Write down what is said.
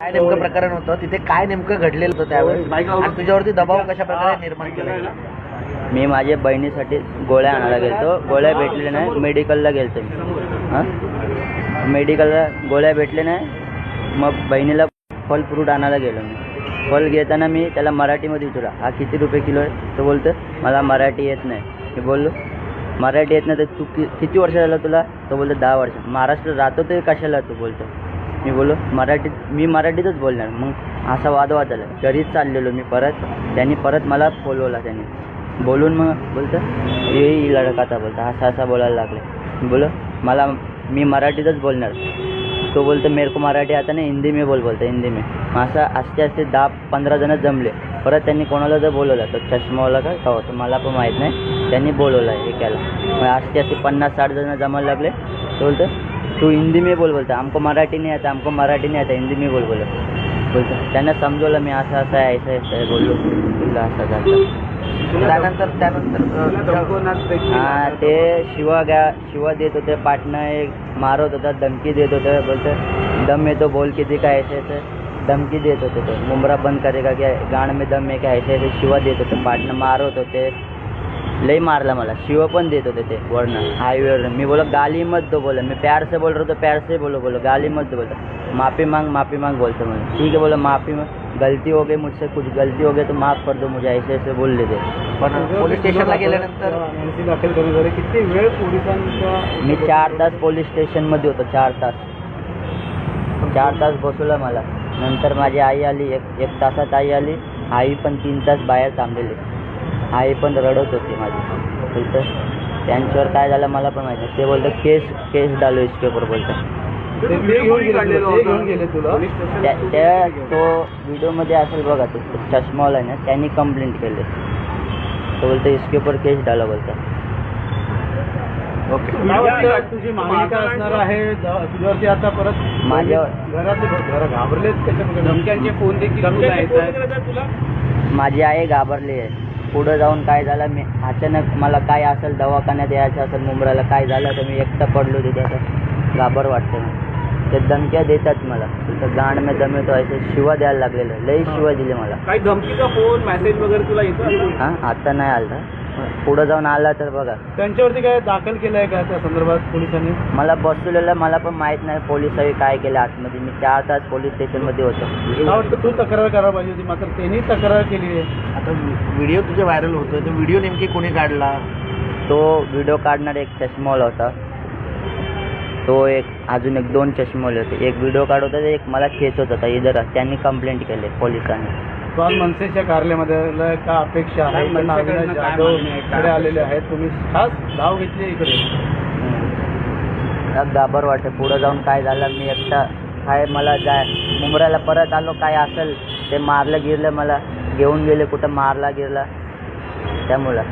काय नेमकं प्रकरण होतं? तिथे काय नेमकं घडलेलं होतं त्यावेळेस? आणि तुझ्यावरती दबाव कशा प्रकारे निर्माण केला गेला? मी माझ्या बहिणीसाठी गोळ्या आणायला गेलतो. गोळ्या भेटल्या नाही मेडिकलला गेलतो मी. हां? मेडिकलला गोळ्या भेटल्या नाही मग बहिणीला फल फ्रूट आणायला गेलो मी. फल घेताना मी त्याला मराठीमध्ये विचारला हा किती रुपये किलो आहे? तो बोलतो मला मराठी येत नाही. मी बोललो मराठी येत नाही तर तू कि किती वर्ष झालं तुला? तो बोलतो दहा वर्ष. महाराष्ट्र राहतो ते कशाला? तू बोलतो. मी बोलो मराठीत मी मराठीतच बोलणार. मग असा वादवाद झाला घरीच चाललेलो मी परत. त्यांनी परत मला बोलवला त्यांनी. बोलून मग बोलतं येई लडकाचा लडका बोलता. असा असा बोलायला लागले. बोलो मला मी मराठीतच बोलणार. तो बोलतो मेरे को मराठी आता नाही हिंदी मी बोल बोलतो हिंदी मी. असं असते असते दहा पंधरा जण जमले. परत त्यांनी कोणाला जर बोलवलं तर चष्मावाला का? का होतं? मला पण माहीत नाही. त्यांनी बोलवलं एकाला. मग असते असते पन्नास साठ जण जमायला लागले. तो बोलतो तू हिंदी में बोल बोलता हमको मराठी नहीं आता हमको मराठी नहीं आता हिंदी में बोल बोलो। बोलतो त्यांना समजवलं मी असं असं आहे असं असं बोललो. बोललो असं असं त्यानंतर त्यानंतर हा ते शिवा गा शिवा देत होते पाटणं एक मारत होता धमकी देत होते बोलते दम येतो बोल किती काय ऐसे ऐसे. धमकी देत होते ते मुंबरा बंद करेगा क्या गाण में दम आहे काय ऐसे ऐसे शिवा देत होते पाटणं मारत होते लई मारला मला. शिव पण देत होते ते वरनं हायवेवर मी बोलो गाली मत दो बोला मैं प्यार से बोल रहा तो प्यार से बोलो बोलो गाली मत दो बोलता. माफ़ी मांग माफ़ी मांग बोलते मुझे ठीक है बोला माफ़ी मांग. गलती हो गई मुझसे कुछ गलती हो गई तो माफ़ कर दो मुझे ऐसे ऐसे बोल लेते पण पोलीस स्टेशनला गेल्यानंतर? एनसी दाखल करून झाले. किती वेळ पोलिसांचा मी चार तास पोलीस स्टेशनमध्ये होतो चार तास. चार तास बसवलं मला. नंतर माझी आई आली एक एक तासात आई आली. आई पण तीन तास बाहेर थांबलेली. आई पण रडत होती माझी. बोलतं त्यांच्यावर काय झालं मला पण माहिती. ते बोलतं केस केस डालो इसके ऊपर बोलतं त्या त्या तो व्हिडिओमध्ये असेल बघा तो चष्मावाला आहे ना त्यांनी कंप्लेंट केली. तो बोलतं इसके ऊपर केस डाला बोलतं. ओके. तुझी मागणी काय असणार आहे तुझ्यावरती आता परत माझ्यावर- घरातले घर धमक्यांचे फोन देखील माझी आई घाबरली आहे. पुढं जाऊन काय झालं? मी अचानक मला काय असेल दवाखान्यात यायचं असेल मुंबईला काय झालं तर मी एकटं पडलो तिथे असं घाबर वाटतं मी ते धमक्या देतात मला. तिथं गाण में दम येतो असे शिवा द्यायला लागलेलं लई शिवा दिले मला. काही धमकीचा फोन मेसेज वगैरे तुला येतो हां आता नाही आलं पुढं जाऊन आला तर बघा. त्यांच्यावरती काय दाखल केलंय का त्या संदर्भात पोलिसांनी? मला बसवलेलं मला पण माहीत नाही पोलिसांनी काय केलं आतमध्ये. मी चार तास पोलीस स्टेशनमध्ये होतो. वाटतं तू तक्रार करायला पाहिजे होती मात्र त्यांनी तक्रार केली आहे. आता व्हिडिओ तुझे व्हायरल होतोय तो व्हिडिओ नेमकी कोणी काढला? तो व्हिडिओ काढणारा एक चष्मावाला होता. तो एक अजून एक दोन चष्मावाले होते. एक व्हिडिओ काढत होता एक मला खेचत होता इधर त्यांनी कंप्लेंट केली पोलिसांनी. आज मनसेच्या कार्यालयामध्ये. का अपेक्षा आहे? अविनाश जाधव? इकडे आलेले आहेत. तुम्ही खास धाव घेतली इकडे. घाबर वाटते पुढं जाऊन काय झालं? मी एकटा काय मला जाय मुंबऱ्याला परत आलो काय असेल ते मारलं गिरलं मला. घेऊन गेले कुठं? मारला गिरला. त्यामुळं.